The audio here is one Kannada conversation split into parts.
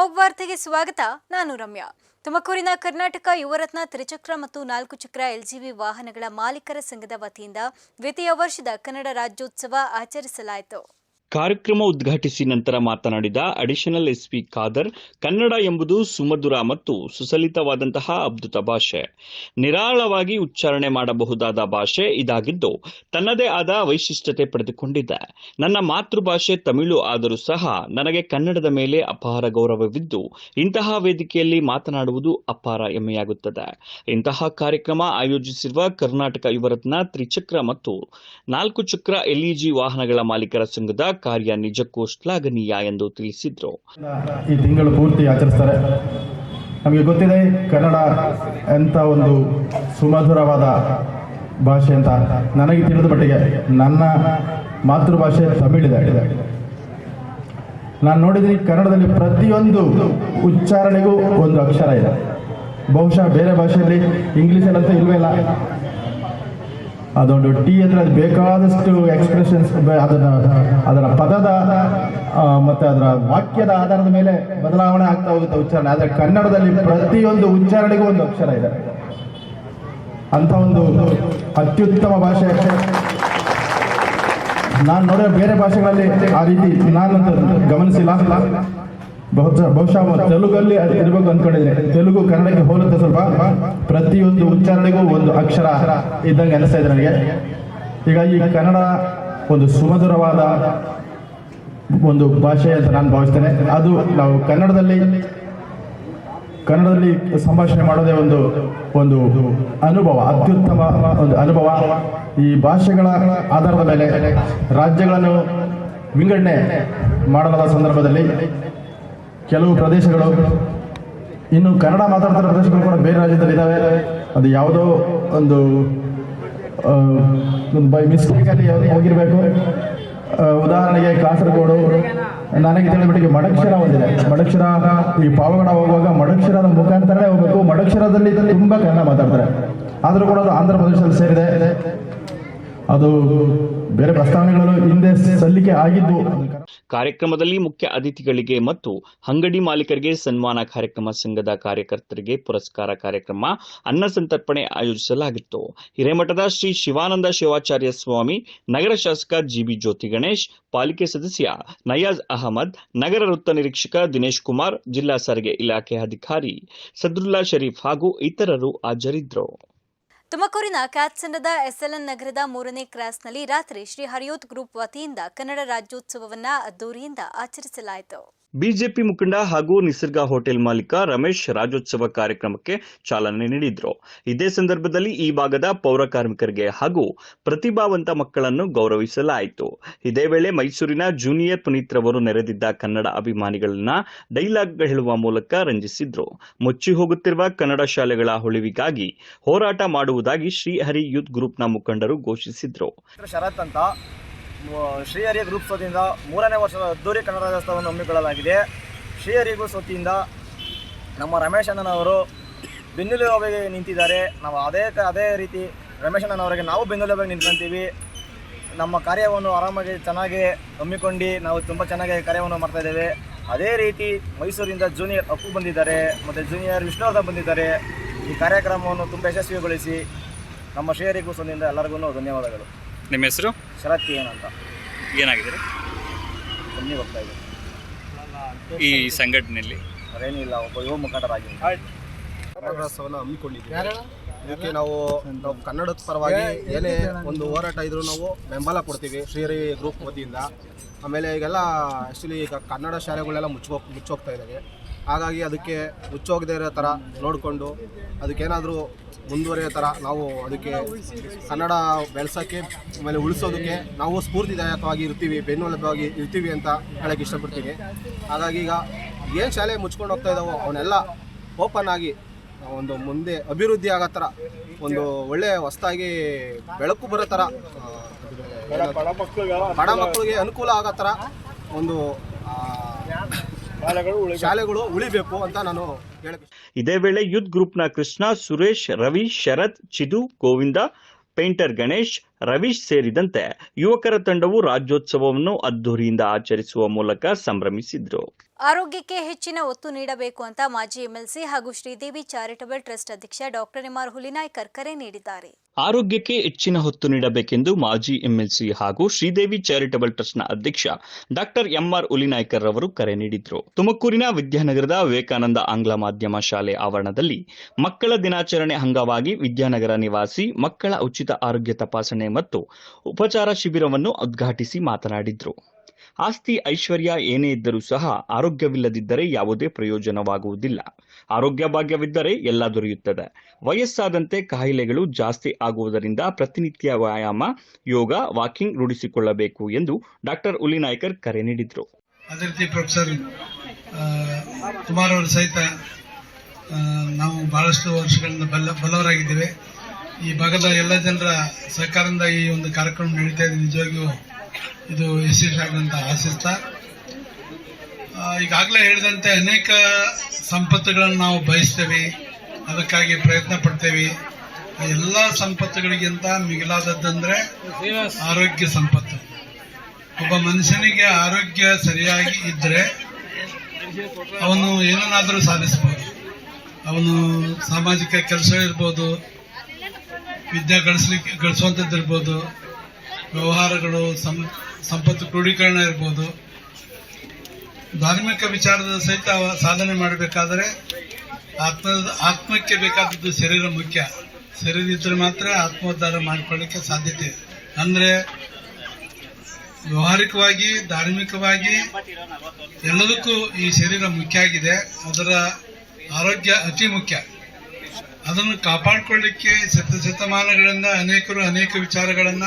ಅಮೋಘ್ ವಾರ್ತೆಗೆ ಸ್ವಾಗತ, ನಾನು ರಮ್ಯಾ. ತುಮಕೂರಿನ ಕರ್ನಾಟಕ ಯುವರತ್ನ ತ್ರಿಚಕ್ರ ಮತ್ತು ನಾಲ್ಕು ಚಕ್ರ ಎಲ್ಜಿಬಿ ವಾಹನಗಳ ಮಾಲೀಕರ ಸಂಘದ ವತಿಯಿಂದ ದ್ವಿತೀಯ ವರ್ಷದ ಕನ್ನಡ ರಾಜ್ಯೋತ್ಸವ ಆಚರಿಸಲಾಯಿತು. ಕಾರ್ಯಕ್ರಮ ಉದ್ಘಾಟಿಸಿ ನಂತರ ಮಾತನಾಡಿದ ಅಡಿಷನಲ್ ಎಸ್ಪಿ ಖಾದರ್, ಕನ್ನಡ ಎಂಬುದು ಸುಮಧುರ ಮತ್ತು ಸುಸಲಿತವಾದಂತಹ ಅದ್ಭುತ ಭಾಷೆ. ನಿರಾಳವಾಗಿ ಉಚ್ಚಾರಣೆ ಮಾಡಬಹುದಾದ ಭಾಷೆ ಇದಾಗಿದ್ದು, ತನ್ನದೇ ಆದ ವೈಶಿಷ್ಟ್ಯತೆ ಪಡೆದುಕೊಂಡಿದೆ. ನನ್ನ ಮಾತೃಭಾಷೆ ತಮಿಳು ಆದರೂ ಸಹ ನನಗೆ ಕನ್ನಡದ ಮೇಲೆ ಅಪಾರ ಗೌರವವಿದ್ದು, ಇಂತಹ ವೇದಿಕೆಯಲ್ಲಿ ಮಾತನಾಡುವುದು ಅಪಾರ ಹೆಮ್ಮೆಯಾಗುತ್ತದೆ. ಇಂತಹ ಕಾರ್ಯಕ್ರಮ ಆಯೋಜಿಸಿರುವ ಕರ್ನಾಟಕ ಯುವರತ್ನ ತ್ರಿಚಕ್ರ ಮತ್ತು ನಾಲ್ಕು ಚಕ್ರ ಎಲ್ಇಜಿ ವಾಹನಗಳ ಮಾಲೀಕರ ಸಂಘದ ಕಾರ್ಯ ನಿಜಕ್ಕೂ ಶ್ಲಾಘನೀಯ ಎಂದು ತಿಳಿಸಿದರು. ಈ ತಿಂಗಳು ಪೂರ್ತಿ ಆಚರಿಸ್ತಾರೆ. ನಮಗೆ ಗೊತ್ತಿದೆ, ಕನ್ನಡ ಎಂಥ ಒಂದು ಸುಮಧುರವಾದ ಭಾಷೆ ಅಂತ. ನನಗೆ ತಿಳಿದ ಮಟ್ಟಿಗೆ ನನ್ನ ಮಾತೃಭಾಷೆ ತಮಿಳಿದೆ. ನಾನು ನೋಡಿದ್ದೀನಿ, ಕನ್ನಡದಲ್ಲಿ ಪ್ರತಿಯೊಂದು ಉಚ್ಚಾರಣೆಗೂ ಒಂದು ಅಕ್ಷರ ಇದೆ. ಬಹುಶಃ ಬೇರೆ ಭಾಷೆಯಲ್ಲಿ ಇಂಗ್ಲೀಷಲ್ಲಂತೂ ಇಲ್ವೇ ಇಲ್ಲ. ಅದೊಂದು ಟಿ ಅಂದರೆ ಅದು ಬೇಕಾದಷ್ಟು ಎಕ್ಸ್ಪ್ರೆಷನ್ಸ್ ಅದನ್ನ ಅದರ ಪದದ ಮತ್ತೆ ಅದರ ವಾಕ್ಯದ ಆಧಾರದ ಮೇಲೆ ಬದಲಾವಣೆ ಆಗ್ತಾ ಹೋಗುತ್ತೆ ಉಚ್ಚಾರಣೆ. ಆದರೆ ಕನ್ನಡದಲ್ಲಿ ಪ್ರತಿಯೊಂದು ಉಚ್ಚಾರಣೆಗೂ ಒಂದು ಅಕ್ಷರ ಇದೆ. ಅಂತ ಒಂದು ಅತ್ಯುತ್ತಮ ಭಾಷೆ. ನಾನು ನೋಡಿದ ಬೇರೆ ಭಾಷೆಗಳಲ್ಲಿ ಆ ರೀತಿ ನಾನು ಗಮನಿಸಿಲ್ಲ. ಬಹುಶಃ ಬಹುಶಃ ತೆಲುಗಲ್ಲಿ ಅದು ಇರಬೇಕು ಅನ್ಕೊಂಡಿದ್ರೆ ತೆಲುಗು ಕನ್ನಡಕ್ಕೆ ಹೋಲುತ್ತೆ ಸ್ವಲ್ಪ. ಪ್ರತಿಯೊಂದು ಉಚ್ಚಾರಣೆಗೂ ಒಂದು ಅಕ್ಷರ ಇದ್ದಂಗೆ ಅನಿಸ್ತಾ ಇದೆ ನನಗೆ. ಈಗ ಈ ಕನ್ನಡ ಒಂದು ಸುಮಧುರವಾದ ಒಂದು ಭಾಷೆ ಅಂತ ನಾನು ಭಾವಿಸ್ತೇನೆ. ಅದು ನಾವು ಕನ್ನಡದಲ್ಲಿ ಕನ್ನಡದಲ್ಲಿ ಸಂಭಾಷಣೆ ಮಾಡೋದೇ ಒಂದು ಒಂದು ಅನುಭವ, ಅತ್ಯುತ್ತಮ ಒಂದು ಅನುಭವ. ಈ ಭಾಷೆಗಳ ಆಧಾರದ ಮೇಲೆ ರಾಜ್ಯಗಳನ್ನು ವಿಂಗಡಣೆ ಮಾಡಲಾದ ಸಂದರ್ಭದಲ್ಲಿ ಕೆಲವು ಪ್ರದೇಶಗಳು ಇನ್ನು ಕನ್ನಡ ಮಾತಾಡ್ತಿರೋ ಪ್ರದೇಶಗಳು ಕೂಡ ಬೇರೆ ರಾಜ್ಯದಲ್ಲಿ ಇದ್ದಾವೆ ಅದು ಯಾವುದೋ ಒಂದು ಬೈ ಮಿಸ್ಟೇಕಲ್ಲಿ ಹೋಗಿರಬೇಕು. ಆ, ಉದಾಹರಣೆಗೆ ಕಾಸರಗೋಡು. ನನಗೆ ತಿಳಿದ ಮಟ್ಟಿಗೆ ಮಡಕ್ಷರ ಒಂದಿದೆ. ಮಡಕ್ಷರ ಈ ಪಾವಗಡ ಹೋಗುವಾಗ ಮಡಕ್ಷರದ ಮುಖಾಂತರನೇ ಹೋಗ್ಬೇಕು. ಮಡಕ್ಷರದಲ್ಲಿ ತುಂಬ ಕನ್ನಡ ಮಾತಾಡ್ತಾರೆ. ಆದರೂ ಕೂಡ ಅದು ಆಂಧ್ರ ಪ್ರದೇಶದಲ್ಲಿ ಸೇರಿದೆ. ಅದು ಬೇರೆ ಪ್ರಸ್ತಾವನೆಗಳು ಹಿಂದೆ ಸಲ್ಲಿಕೆ ಆಗಿದ್ದು ಕಾರ್ಯಕ್ರಮದಲ್ಲಿ ಮುಖ್ಯ ಅತಿಥಿಗಳಿಗೆ ಮತ್ತು ಅಂಗಡಿ ಮಾಲೀಕರಿಗೆ ಸನ್ಮಾನ ಕಾರ್ಯಕ್ರಮ, ಸಂಘದ ಕಾರ್ಯಕರ್ತರಿಗೆ ಪುರಸ್ಕಾರ ಕಾರ್ಯಕ್ರಮ, ಅನ್ನ ಸಂತರ್ಪಣೆ ಆಯೋಜಿಸಲಾಗಿತ್ತು. ಹಿರೇಮಠದ ಶ್ರೀ ಶಿವಾನಂದ ಶಿವಾಚಾರ್ಯ ಸ್ವಾಮಿ, ನಗರ ಶಾಸಕ ಜಿಬಿ ಜ್ಯೋತಿ ಗಣೇಶ್, ಪಾಲಿಕೆ ಸದಸ್ಯ ನಯಾಜ್ ಅಹಮದ್, ನಗರ ವೃತ್ತ ನಿರೀಕ್ಷಕ ದಿನೇಶ್ ಕುಮಾರ್, ಜಿಲ್ಲಾ ಸಾರಿಗೆ ಇಲಾಖೆ ಅಧಿಕಾರಿ ಸದ್ರುಲ್ಲಾ ಶರೀಫ್ ಹಾಗೂ ಇತರರು ಹಾಜರಿದ್ದರು. ತುಮಕೂರಿನ ಕ್ಯಾತ್ಸಂಡದ ಎಸ್ಎಲ್ಎನ್ ನಗರದ ಮೂರನೇ ಕ್ರಾಸ್ನಲ್ಲಿ ರಾತ್ರಿ ಶ್ರೀ ಹರಿಯೋತ್ ಗ್ರೂಪ್ ವತಿಯಿಂದ ಕನ್ನಡ ರಾಜ್ಯೋತ್ಸವವನ್ನ ಅದ್ದೂರಿಯಿಂದ ಆಚರಿಸಲಾಯಿತು. ಬಿಜೆಪಿ ಮುಖಂಡ ಹಾಗೂ ನಿಸರ್ಗ ಹೋಟೆಲ್ ಮಾಲೀಕ ರಮೇಶ್ ರಾಜ್ಯೋತ್ಸವ ಕಾರ್ಯಕ್ರಮಕ್ಕೆ ಚಾಲನೆ ನೀಡಿದ್ರು. ಇದೇ ಸಂದರ್ಭದಲ್ಲಿ ಈ ಭಾಗದ ಪೌರ ಕಾರ್ಮಿಕರಿಗೆ ಹಾಗೂ ಪ್ರತಿಭಾವಂತ ಮಕ್ಕಳನ್ನು ಗೌರವಿಸಲಾಯಿತು. ಇದೇ ವೇಳೆ ಮೈಸೂರಿನ ಜೂನಿಯರ್ ಪುನೀತ್ ರವರು ನೆರೆದಿದ್ದ ಕನ್ನಡ ಅಭಿಮಾನಿಗಳನ್ನ ಡೈಲಾಗ್ ಹೇಳುವ ಮೂಲಕ ರಂಜಿಸಿದ್ರು. ಮುಚ್ಚಿ ಹೋಗುತ್ತಿರುವ ಕನ್ನಡ ಶಾಲೆಗಳ ಉಳಿವಿಗಾಗಿ ಹೋರಾಟ ಮಾಡುವುದಾಗಿ ಶ್ರೀಹರಿ ಯೂತ್ ಗ್ರೂಪ್ನ ಮುಖಂಡರು ಘೋಷಿಸಿದ್ರು. ಶರತ್ ಶ್ರೀಹರಿ ಗ್ರೂಪ್ ಸೋತಿಯಿಂದ ಮೂರನೇ ವರ್ಷದ ಅದ್ದೂರಿ ಕನ್ನಡ ರಾಜ್ಯೋತ್ಸವವನ್ನು ಹಮ್ಮಿಕೊಳ್ಳಲಾಗಿದೆ. ಶ್ರೀಹರಿ ಗ್ರೂಪ್ ವತಿಯಿಂದ ನಮ್ಮ ರಮೇಶ್ ಅಣ್ಣನವರು ನಿಂತಿದ್ದಾರೆ. ನಾವು ಅದೇ ಅದೇ ರೀತಿ ರಮೇಶ್ ಅಣ್ಣನವರಿಗೆ ನಾವು ಬೆನ್ನೆಲುಬಾಗಿ ನಿಂತ್ಕೊಂತೀವಿ. ನಮ್ಮ ಕಾರ್ಯವನ್ನು ಆರಾಮಾಗಿ ಚೆನ್ನಾಗಿ ಹಮ್ಮಿಕೊಂಡು ನಾವು ತುಂಬ ಚೆನ್ನಾಗಿ ಕಾರ್ಯವನ್ನು ಮಾಡ್ತಾಯಿದ್ದೇವೆ ಅದೇ ರೀತಿ ಮೈಸೂರಿಂದ ಜೂನಿಯರ್ ಅಪ್ಪು ಬಂದಿದ್ದಾರೆ, ಮತ್ತು ಜೂನಿಯರ್ ವಿಷ್ಣುವರ್ಧನ್ ಬಂದಿದ್ದಾರೆ. ಈ ಕಾರ್ಯಕ್ರಮವನ್ನು ತುಂಬ ಯಶಸ್ವಿಗೊಳಿಸಿ ನಮ್ಮ ಗ್ರೂಪ್ಸ್ ವತಿಯಿಂದ ಎಲ್ಲರಿಗೂ ಧನ್ಯವಾದಗಳು. ನಿಮ್ಮ ಹೆಸರು? ಶರತ್ ಏನಂತ ಏನಾಗಿದ್ದೀರಿ ಬನ್ನಿ ಹೋಗ್ತಾ ಇದ್ದೀನಿ. ಈ ಸಂಘಟನೆಯಲ್ಲಿ? ಅದೇನಿಲ್ಲ ಒಬ್ಬ ಯುವ ಮುಖಂಡರಾಗಿ ಕನ್ನಡೋತ್ಸವನ ಹಮ್ಮಿಕೊಂಡಿದ್ದೀವಿ. ಇದಕ್ಕೆ ನಾವು ನಾವು ಕನ್ನಡದ ಪರವಾಗಿ ಏನೇ ಒಂದು ಹೋರಾಟ ಇದ್ರೂ ನಾವು ಬೆಂಬಲ ಕೊಡ್ತೀವಿ ಶ್ರೀಹರಿ ಗ್ರೂಪ್ ವತಿಯಿಂದ. ಆಮೇಲೆ ಈಗೆಲ್ಲ ಆ್ಯಕ್ಚುಲಿ ಈಗ ಕನ್ನಡ ಶಾಲೆಗಳೆಲ್ಲ ಮುಚ್ಚೋಗ್ ಮುಚ್ಚೋಗ್ತಾ ಇದ್ದಾವೆ ಹಾಗಾಗಿ ಅದಕ್ಕೆ ಮುಚ್ಚೋಗದೇ ಇರೋ ಥರ ನೋಡಿಕೊಂಡು ಅದಕ್ಕೇನಾದರೂ ಮುಂದುವರಿಯೋ ಥರ ನಾವು ಅದಕ್ಕೆ ಕನ್ನಡ ಬೆಳೆಸೋಕ್ಕೆ ಆಮೇಲೆ ಉಳಿಸೋದಕ್ಕೆ ನಾವು ಸ್ಫೂರ್ತಿದಾಯಕವಾಗಿ ಇರ್ತೀವಿ ಬೆನ್ನೆಲುಬಾಗಿ ಇರ್ತೀವಿ ಅಂತ ಹೇಳೋಕ್ಕೆ ಇಷ್ಟಪಡ್ತೀನಿ. ಹಾಗಾಗಿ ಈಗ ಏನು ಶಾಲೆ ಮುಚ್ಕೊಂಡು ಹೋಗ್ತಾ ಇದ್ದಾವೋ ಅವನ್ನೆಲ್ಲ ಓಪನ್ ಆಗಿ ಒಂದು ಮುಂದೆ ಅಭಿವೃದ್ಧಿ ಆಗೋ ಥರ ಒಂದು ಒಳ್ಳೆಯ ಹೊಸದಾಗಿ ಬೆಳಕು ಬರೋ ಥರ ಬಡ ಮಕ್ಕಳಿಗೆ ಅನುಕೂಲ ಆಗೋ ಥರ ಒಂದು ಶಾಲೆಗಳು ಉಳಿಬೇಕು. ಅಂತ ನಾನು ಹೇಳಕ್ಕೆ ಇದೇ ವೇಳೆ ಯೂತ್ ಗ್ರೂಪ್ನ ಕೃಷ್ಣ ಸುರೇಶ್ ರವಿ ಶರತ್ ಚಿದು ಗೋವಿಂದ ಪೇಂಟರ್ ಗಣೇಶ್ ರವೀಶ್ ಸೇರಿದಂತೆ ಯುವಕರ ತಂಡವು ರಾಜ್ಯೋತ್ಸವವನ್ನು ಅದ್ದೂರಿಯಿಂದ ಆಚರಿಸುವ ಮೂಲಕ ಸಂಭ್ರಮಿಸಿದ್ರು. ಆರೋಗ್ಯಕ್ಕೆ ಹೆಚ್ಚಿನ ಒತ್ತು ನೀಡಬೇಕು ಅಂತ ಮಾಜಿ ಎಂಎಲ್ಸಿ ಹಾಗೂ ಶ್ರೀದೇವಿ ಚಾರಿಟಬಲ್ ಟ್ರಸ್ಟ್ ಅಧ್ಯಕ್ಷ ಡಾಕ್ಟರ್ ಎಂಆರ್ ಹುಲಿನಾಯ್ಕರ್ ಕರೆ ನೀಡಿದ್ದಾರೆ. ಆರೋಗ್ಯಕ್ಕೆ ಹೆಚ್ಚಿನ ಹೊತ್ತು ನೀಡಬೇಕೆಂದು ಮಾಜಿ ಎಂಎಲ್ಸಿ ಹಾಗೂ ಶ್ರೀದೇವಿ ಚಾರಿಟಬಲ್ ಟ್ರಸ್ಟ್ನ ಅಧ್ಯಕ್ಷ ಡಾಕ್ಟರ್ ಎಂಆರ್ ಉಲಿನಾಯ್ಕರ್ ಅವರು ಕರೆ ನೀಡಿದ್ರು. ತುಮಕೂರಿನ ವಿದ್ಯಾನಗರದ ವಿವೇಕಾನಂದ ಆಂಗ್ಲ ಮಾಧ್ಯಮ ಶಾಲೆ ಆವರಣದಲ್ಲಿ ಮಕ್ಕಳ ದಿನಾಚರಣೆ ಅಂಗವಾಗಿ ವಿದ್ಯಾನಗರ ನಿವಾಸಿ ಮಕ್ಕಳ ಉಚಿತ ಆರೋಗ್ಯ ತಪಾಸಣೆ ಮತ್ತು ಉಪಚಾರ ಶಿಬಿರವನ್ನು ಉದ್ಘಾಟಿಸಿ ಮಾತನಾಡಿದ್ರು. ಆಸ್ತಿ ಐಶ್ವರ್ಯ ಏನೇ ಇದ್ದರೂ ಸಹ ಆರೋಗ್ಯವಿಲ್ಲದಿದ್ದರೆ ಯಾವುದೇ ಪ್ರಯೋಜನವಾಗುವುದಿಲ್ಲ. ಆರೋಗ್ಯ ಭಾಗ್ಯವಿದ್ದರೆ ಎಲ್ಲ ದೊರೆಯುತ್ತದೆ. ವಯಸ್ಸಾದಂತೆ ಕಾಯಿಲೆಗಳು ಜಾಸ್ತಿ ಆಗುವುದರಿಂದ ಪ್ರತಿನಿತ್ಯ ವ್ಯಾಯಾಮ, ಯೋಗ, ವಾಕಿಂಗ್ ರೂಢಿಸಿಕೊಳ್ಳಬೇಕು ಎಂದು ಡಾಕ್ಟರ್ ಉಲಿನಾಯ್ಕರ್ ಕರೆ ನೀಡಿದರು. ಅದೇ ರೀತಿ ಪ್ರೊಫೆಸರ್ ಕುಮಾರ್ ಅವರು ಸಹಿತ ನಾವು ಬಹಳಷ್ಟು ವರ್ಷಗಳಿಂದ ಬಲ್ಲ, ಬಲ್ಲವರಾಗಿದ್ದೇವೆ. ಈ ಭಾಗದ ಎಲ್ಲ ಜನರ ಸಹಕಾರದಿಂದ ಈ ಒಂದು ಕಾರ್ಯಕ್ರಮ ನಡೀತಾ ಇದೆ. ನಿಜವಾಗಿಯೂ ಇದು ಯಶಸ್ವಿಯಾಗಂತ ಆಶಿಸ್ತಾ. ಈಗಾಗಲೇ ಹೇಳಿದಂತೆ ಅನೇಕ ಸಂಪತ್ತುಗಳನ್ನು ನಾವು ಬಯಸ್ತೇವೆ. ಅದಕ್ಕಾಗಿ ಪ್ರಯತ್ನ ಪಡ್ತೇವೆ. ಎಲ್ಲ ಸಂಪತ್ತುಗಳಿಗಿಂತ ಮಿಗಿಲಾದದ್ದಂದ್ರೆ ಆರೋಗ್ಯ ಸಂಪತ್ತು. ಒಬ್ಬ ಮನುಷ್ಯನಿಗೆ ಆರೋಗ್ಯ ಸರಿಯಾಗಿ ಇದ್ರೆ ಅವನು ಏನನ್ನಾದರೂ ಸಾಧಿಸಬಹುದು ಅವನು ಸಾಮಾಜಿಕ ಕೆಲಸ ಇರ್ಬೋದು ವಿದ್ಯೆ ಗಳಿಸ್ಲಿಕ್ಕೆ ಗಳಿಸುವಂಥದ್ದಿರ್ಬೋದು ವ್ಯವಹಾರಗಳು, ಸಂ- ಸಂಪತ್ತು ಕ್ರೋಢೀಕರಣ ಇರ್ಬೋದು. ಧಾರ್ಮಿಕ ವಿಚಾರದ ಸಹಿತ ಸಾಧನೆ ಮಾಡಬೇಕಾದರೆ ಆತ್ಮ, ಆತ್ಮಕ್ಕೆ ಬೇಕಾದದ್ದು ಶರೀರ ಮುಖ್ಯ. ಶರೀರ ಇದ್ರೆ ಮಾತ್ರ ಆತ್ಮೋದ್ಧಾರ ಮಾಡಿಕೊಳ್ಳಿಕ್ಕೆ ಸಾಧ್ಯತೆ. ಇದೆ. ಅಂದ್ರೆ ವ್ಯವಹಾರಿಕವಾಗಿ, ಧಾರ್ಮಿಕವಾಗಿ ಎಲ್ಲದಕ್ಕೂ ಈ ಶರೀರ ಮುಖ್ಯ ಆಗಿದೆ. ಅದರ ಆರೋಗ್ಯ ಅತಿ ಮುಖ್ಯ. ಅದನ್ನು ಕಾಪಾಡಿಕೊಳ್ಳಿಕ್ಕೆ ಶತ ಶತಮಾನಗಳಿಂದ ಅನೇಕರು ಅನೇಕ ವಿಚಾರಗಳನ್ನ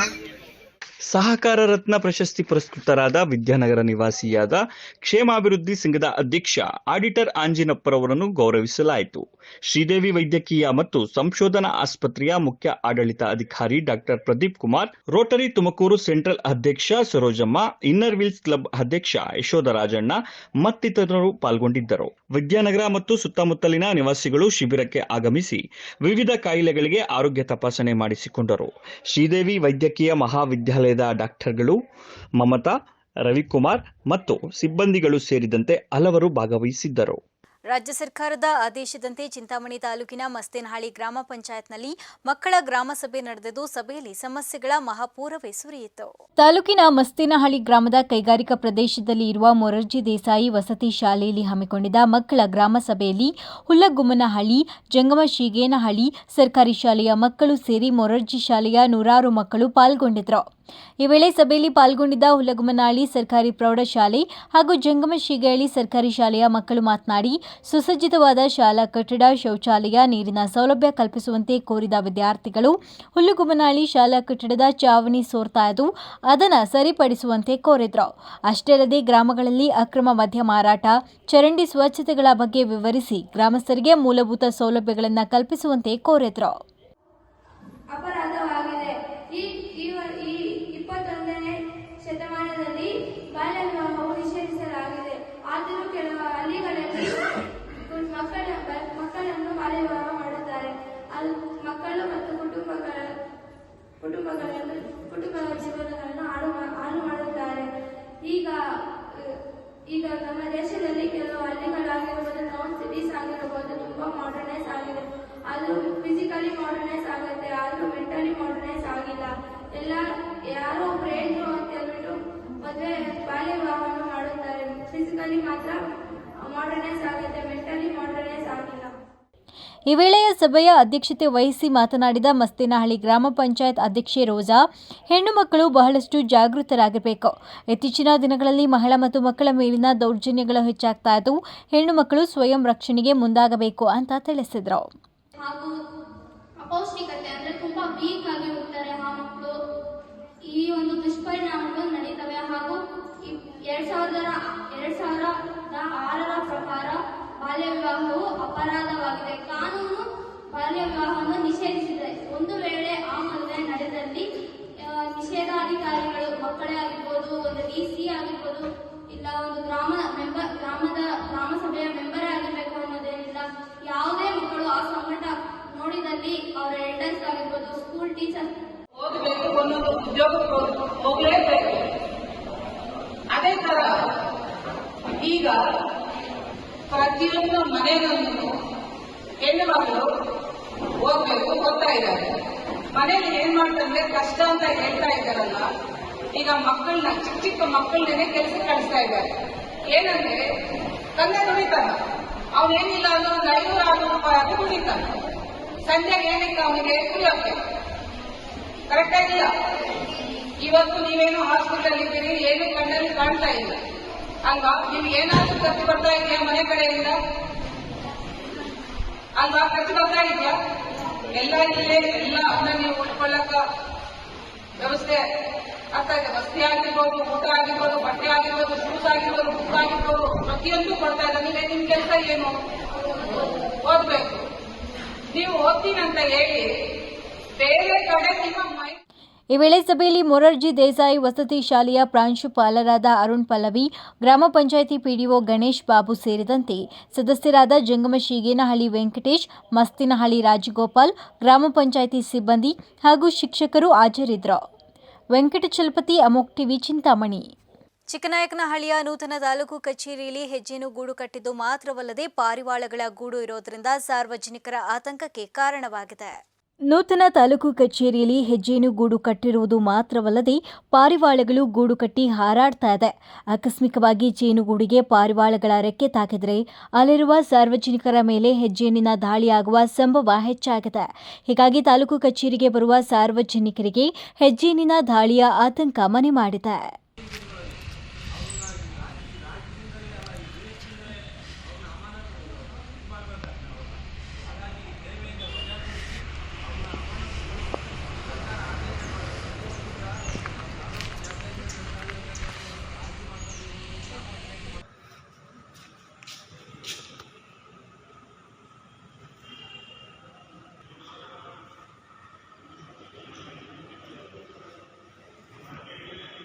ಸಹಕಾರ ರತ್ನ ಪ್ರಶಸ್ತಿ ಪುರಸ್ಕೃತರಾದ ವಿದ್ಯಾನಗರ ನಿವಾಸಿಯಾದ ಕ್ಷೇಮಾಭಿವೃದ್ಧಿ ಸಂಘದ ಅಧ್ಯಕ್ಷ ಆಡಿಟರ್ ಆಂಜಿನಪ್ಪರವರನ್ನು ಗೌರವಿಸಲಾಯಿತು. ಶ್ರೀದೇವಿ ವೈದ್ಯಕೀಯ ಮತ್ತು ಸಂಶೋಧನಾ ಆಸ್ಪತ್ರೆಯ ಮುಖ್ಯ ಆಡಳಿತ ಅಧಿಕಾರಿ doctor Pradeep Kumar, rotary Tumakuru central ಅಧ್ಯಕ್ಷ ಸರೋಜಮ್ಮ, ಇನ್ನರ್ ವೀಲ್ಸ್ ಕ್ಲಬ್ ಅಧ್ಯಕ್ಷ ಯಶೋಧ ರಾಜಣ್ಣ ಮತ್ತಿತರರು ಪಾಲ್ಗೊಂಡಿದ್ದರು. ವಿದ್ಯಾನಗರ ಮತ್ತು ಸುತ್ತಮುತ್ತಲಿನ ನಿವಾಸಿಗಳು ಶಿಬಿರಕ್ಕೆ ಆಗಮಿಸಿ ವಿವಿಧ ಕಾಯಿಲೆಗಳಿಗೆ ಆರೋಗ್ಯ ತಪಾಸಣೆ ಮಾಡಿಸಿಕೊಂಡರು. ಶ್ರೀದೇವಿ ವೈದ್ಯಕೀಯ ಮಹಾವಿದ್ಯಾಲಯದ ಡಾಕ್ಟರ್ಗಳು ಮಮತಾ, ರವಿಕುಮಾರ್ ಮತ್ತು ಸಿಬ್ಬಂದಿಗಳು ಸೇರಿದಂತೆ ಹಲವರು ಭಾಗವಹಿಸಿದ್ದರು. ರಾಜ್ಯ ಸರ್ಕಾರದ ಆದೇಶದಂತೆ ಚಿಂತಾಮಣಿ ತಾಲೂಕಿನ ಮಸ್ತೇನಹಾಳಿ ಗ್ರಾಮ ಪಂಚಾಯತ್ನಲ್ಲಿ ಮಕ್ಕಳ ಗ್ರಾಮ ಸಭೆ ನಡೆದಿದ್ದು. ಸಭೆಯಲ್ಲಿ ಸಮಸ್ಯೆಗಳ ಮಹಾಪೂರವೇ ಸುರಿಯಿತು. ತಾಲೂಕಿನ ಮಸ್ತೇನಹಳ್ಳಿ ಗ್ರಾಮದ ಕೈಗಾರಿಕಾ ಪ್ರದೇಶದಲ್ಲಿ ಇರುವ ಮೊರರ್ಜಿ ದೇಸಾಯಿ ವಸತಿ ಶಾಲೆಯಲ್ಲಿ ಹಮ್ಮಿಕೊಂಡಿದ್ದ ಮಕ್ಕಳ ಗ್ರಾಮ ಸಭೆಯಲ್ಲಿ ಹುಲ್ಲಗುಮ್ಮನಹಳ್ಳಿ, ಜಂಗಮ ಶೀಗೇನಹಳ್ಳಿ ಸರ್ಕಾರಿ ಶಾಲೆಯ ಮಕ್ಕಳು ಸೇರಿ ಮೊರರ್ಜಿ ಶಾಲೆಯ ನೂರಾರು ಮಕ್ಕಳು ಪಾಲ್ಗೊಂಡಿದ್ರು ಈ ವೇಳೆ ಸಭೆಯಲ್ಲಿ ಪಾಲ್ಗೊಂಡಿದ್ದ ಹುಲಗುಮನಾಳಿ ಸರ್ಕಾರಿ ಪ್ರೌಢಶಾಲೆ ಹಾಗೂ ಜಂಗಮ ಶಿಗೇಳಿ ಸರ್ಕಾರಿ ಶಾಲೆಯ ಮಕ್ಕಳು ಮಾತನಾಡಿ, ಸುಸಜ್ಜಿತವಾದ ಶಾಲಾ ಕಟ್ಟಡ, ಶೌಚಾಲಯ, ನೀರಿನ ಸೌಲಭ್ಯ ಕಲ್ಪಿಸುವಂತೆ ಕೋರಿದ ವಿದ್ಯಾರ್ಥಿಗಳು ಹುಲ್ಲುಗುಮನಾಳಿ ಶಾಲಾ ಕಟ್ಟಡದ ಚಾವಣಿ ಸೋರ್ತಾ ಇದ್ದು ಅದನ್ನು ಸರಿಪಡಿಸುವಂತೆ ಕೋರಿದ್ರು. ಅಷ್ಟೇ ಗ್ರಾಮಗಳಲ್ಲಿ ಅಕ್ರಮ ಮದ್ಯ ಮಾರಾಟ, ಚರಂಡಿ ಸ್ವಚ್ಛತೆಗಳ ಬಗ್ಗೆ ವಿವರಿಸಿ ಗ್ರಾಮಸ್ಥರಿಗೆ ಮೂಲಭೂತ ಸೌಲಭ್ಯಗಳನ್ನು ಕಲ್ಪಿಸುವಂತೆ ಕೋರಿದ್ರು ಅಪರಾಧವಾಗಿದೆ ಈ ಈ ವ- ಈ ಇಪ್ಪತ್ತೊಂದನೇ ಶತಮಾನದಲ್ಲಿ ಬಾಲ್ಯ ವಿವಾಹವು ನಿಷೇಧಿಸಲಾಗಿದೆ ಆದರೂ ಕೆಲವು ಹಳ್ಳಿಗಳಲ್ಲಿ ಕು- ಮಕ್ಕಳ ಬ- ಮಕ್ಕಳನ್ನು ಬಾಲ್ಯ ವಿವಾಹ ಮಾಡುತ್ತಾರೆ ಅದು ಮಕ್ಕಳು ಮತ್ತು ಕುಟುಂಬಗಳ ಕುಟುಂಬಗಳನ್ನು ಕುಟುಂಬಗಳ ಜೀವನಗಳನ್ನು ಹಾಳು ಮಾ- ಹಾಳು ಮಾಡುತ್ತಾರೆ ಈಗ ಅಹ್, ಈಗ ನಮ್ಮ ದೇಶದಲ್ಲಿ ಕೆಲವು ಹಳ್ಳಿಗಳಾಗಿರ್ಬೋದು ಟೌನ್ ಸಿಟೀಸ್ ಆಗಿರ್ಬೋದು ತುಂಬಾ ಮಾಡರ್ನೈಸ್ ಆಗಿದೆ ಅದು ಫಿಸಿಕಲಿ ಮಾಡರ್ನೈಸ್ ಆಗುತ್ತೆ ಆದ್ರೂ ಮೆಂಟಲಿ ಮಾಡರ್ನೈಸ್ ಆಗಿಲ್ಲ ಎಲ್ಲ ಯಾರೋ ಒಬ್ರು ಹೇಳಿದ್ರು ಅಂತ ಹೇಳ್ಬಿಟ್ಟು ಮದುವೆ ಬಾಲ್ಯ ವಿವಾಹವನ್ನು ಮಾಡುತ್ತಾರೆ. ಫಿಸಿಕಲಿ ಮಾತ್ರ ಮಾಡರ್ನೈಸ್ ಆಗುತ್ತೆ ಮೆಂಟಲಿ ಮಾಡರ್ನೈಸ್ ಆಗಿಲ್ಲ ಈ ವೇಳೆಯ ಸಭೆಯ ಅಧ್ಯಕ್ಷತೆ ವಹಿಸಿ ಮಾತನಾಡಿದ ಮಸ್ತೇನಹಳ್ಳಿ ಗ್ರಾಮ ಪಂಚಾಯತ್ ಅಧ್ಯಕ್ಷೆ ರೋಜಾ ಹೆಣ್ಣು ಮಕ್ಕಳು ಬಹಳಷ್ಟು ಜಾಗೃತರಾಗಿರಬೇಕು. ಇತ್ತೀಚಿನ ದಿನಗಳಲ್ಲಿ ಮಹಿಳಾ ಮತ್ತು ಮಕ್ಕಳ ಮೇಲಿನ ದೌರ್ಜನ್ಯಗಳು ಹೆಚ್ಚಾಗ್ತಾ ಇದ್ದವು ಹೆಣ್ಣು ಮಕ್ಕಳು ಸ್ವಯಂ ರಕ್ಷಣೆಗೆ ಮುಂದಾಗಬೇಕು ಅಂತ ತಿಳಿಸಿದರು. ಹಾಗೂ ಅಪೌಷ್ಟಿಕತೆ ಅಂದ್ರೆ ತುಂಬಾ ವೀಕ್ ಆಗಿ ಹೋಗ್ತಾರೆ ಆ ಮಕ್ಕಳು ಈ ಒಂದು ದುಷ್ಪರಿಣಾಮಗಳು ನಡೀತವೆ ಹಾಗೂ ಇ- ಎರಡ್ ಸಾವಿರದ ಎರಡ್ ಸಾವಿರದ ಆರರ ಪ್ರಕಾರ ಬಾಲ್ಯ ವಿವಾಹವು ಅಪರಾಧವಾಗಿದೆ. ಕಾನೂನು ಬಾಲ್ಯ ವಿವಾಹವನ್ನು ನಿಷೇಧಿಸಿದೆ. ಒಂದು ವೇಳೆ ಆ ಮದುವೆ ನಡೆದಲ್ಲಿ ನಿಷೇಧಾಧಿಕಾರಿಗಳು ಮಕ್ಕಳೇ ಆಗಿರ್ಬೋದು, ಒಂದು ಡಿ ಸಿ ಆಗಿರ್ಬೋದು, ಇಲ್ಲ ಒಂದು ಗ್ರಾಮ ಮೆಂಬರ್ ಗ್ರಾಮದ ಗ್ರಾಮ ಸಭೆಯ ಮೆಂಬರೇ ಆಗಿರ್ಬೇಕು ಅನ್ನೋದೇನಿಲ್ಲ. ಯಾವುದೇ ಮಕ್ಕಳು ಆ ಸಂಕಟ ನೋಡಿದಲ್ಲಿ ಅವರ ಎಲ್ಡರ್ಸ್ ಆಗಿರ್ಬೋದು ಸ್ಕೂಲ್ ಟೀಚರ್ ಓದಬೇಕು ಹೋಗ್- ಹೋಗ್ಲೇಬೇಕು. ಅದೇ ತರ ಈಗ ಪ್ರತಿಯೊಂದು ಮನೆಗಳನ್ನು ಹೆಣ್ಣು ಮಕ್ಕಳು ಹೋಗ್ಬೇಕು ಹೋಗ್ತಾ ಇದ್ದಾರೆ. ಮನೇಲಿ ಏನ್ ಮಾಡ್ತಾರೆ ಕಷ್ಟ ಅಂತ ಹೇಳ್ತಾ ಇದ್ದಾರಲ್ಲ, ಈಗ ಮಕ್ಕಳನ್ನ, ಚಿಕ್ಕ ಚಿಕ್ಕ ಮಕ್ಕಳನ್ನೇ ಕೆಲಸ ಕಳಿಸ್ತಾ ಇದ್ದಾರೆ. ಏನಂದ್ರೆ, ತಂದೆ ದುಡಿತಾನ. ಅವನೇನಿಲ್ಲ ಅಂದ್ರೆ ಒಂದು ಐನೂರ, ಆರ್ನೂರು ರೂಪಾಯಿ ಅದು ದುಡಿತಾನ. ಸಂಜೆಗೆ ಏನಿಲ್ಲ, ಅವನಿಗೆ ಕುಡಿಯೋಕೆ ಕರೆಕ್ಟ್ ಆಗಿಲ್ಲ ಇವತ್ತು ನೀವೇನು ಹಾಸ್ಪಿಟಲ್ ಇದ್ದೀರಿ? ಏನು ಕಣ್ಣಲ್ಲಿ ಕಾಣ್ತಾ ಇಲ್ಲ. ಅಲ್ವಾ? ನೀವು ಏನಾದ್ರೂ ಖರ್ಚು ಬರ್ತಾ ಇದೆಯಾ ಮನೆ ಕಡೆಯಿಂದ? ಅಲ್ವಾ? ಖರ್ಚು ಬರ್ತಾ ಇದೆಯಾ? ಎಲ್ಲ ಇಲ್ಲೇ ಎಲ್ಲ ಅದನ್ನ ನೀವು ಉಳ್ಕೊಳ್ಳಕ್ಕ ವ್ಯವಸ್ಥೆ ಆಗ್ತಾ ಇದೆ. ವಸ್ತಿ ಆಗಿರ್ಬೋದು, ಊಟ ಆಗಿರ್ಬೋದು, ಬಟ್ಟೆ ಆಗಿರ್ಬೋದು ಶೂಸ್ ಆಗಿರ್ಬೋದು ಬುಕ್ ಆಗಿರ್ಬೋದು, ಪ್ರತಿಯೊಂದು ಕೊಡ್ತಾ ಇದ್ದಾರೆ ನೀವೇ ನಿಮ್ ಕೆಲಸ ಏನು? ಓದ್ಬೇಕು. ನೀವು ಓದ್ತೀನಂತ ಹೇಳಿ ಬೇರೆ ಕಡೆ ನಿಮ್ಮ ಮೈ ಈ ವೇಳೆ ಸಭೆಯಲ್ಲಿ ಮೊರಾರ್ಜಿ ದೇಸಾಯಿ ವಸತಿ ಶಾಲೆಯ ಪ್ರಾಂಶುಪಾಲರಾದ ಅರುಣ್ ಪಲ್ಲವಿ, ಗ್ರಾಮ ಪಂಚಾಯಿತಿ ಪಿಡಿಒ ಗಣೇಶ್ ಬಾಬು ಸೇರಿದಂತೆ ಸದಸ್ಯರಾದ ಜಂಗಮ ಶೀಗೇನಹಳ್ಳಿ ವೆಂಕಟೇಶ್, ಮಸ್ತಿನಹಳ್ಳಿ ರಾಜಗೋಪಾಲ್, ಗ್ರಾಮ ಪಂಚಾಯಿತಿ ಸಿಬ್ಬಂದಿ ಹಾಗೂ ಶಿಕ್ಷಕರು ಹಾಜರಿದ್ದರು. ವೆಂಕಟಚಲಪತಿ, ಅಮೋಕ್ ಟಿವಿ, ಚಿಂತಾಮಣಿ. ಚಿಕ್ಕನಾಯಕನಹಳ್ಳಿಯ ನೂತನ ತಾಲೂಕು ಕಚೇರಿಯಲ್ಲಿ ಹೆಜ್ಜೆನು ಗೂಡು ಕಟ್ಟಿದ್ದು ಮಾತ್ರವಲ್ಲದೆ ಪಾರಿವಾಳಗಳ ಗೂಡು ಇರೋದ್ರಿಂದ ಸಾರ್ವಜನಿಕರ ಆತಂಕಕ್ಕೆ ಕಾರಣವಾಗಿದೆ. ನೂತನ ತಾಲೂಕು ಕಚೇರಿಯಲ್ಲಿ ಹೆಜ್ಜೇನು ಗೂಡು ಕಟ್ಟಿರುವುದು ಮಾತ್ರವಲ್ಲದೆ ಪಾರಿವಾಳಗಳು ಗೂಡು ಕಟ್ಟಿ ಹಾರಾಡ್ತಾ ಇದೆ. ಆಕಸ್ಮಿಕವಾಗಿ ಜೇನುಗೂಡಿಗೆ ಪಾರಿವಾಳಗಳ ರೆಕ್ಕೆ ತಾಕಿದರೆ ಅಲ್ಲಿರುವ ಸಾರ್ವಜನಿಕರ ಮೇಲೆ ಹೆಜ್ಜೇನಿನ ದಾಳಿಯಾಗುವ ಸಂಭವ ಹೆಚ್ಚಾಗಿದೆ. ಹೀಗಾಗಿ ತಾಲೂಕು ಕಚೇರಿಗೆ ಬರುವ ಸಾರ್ವಜನಿಕರಿಗೆ ಹೆಜ್ಜೇನಿನ ದಾಳಿಯ ಆತಂಕ ಮನೆ ಮಾಡಿದೆ.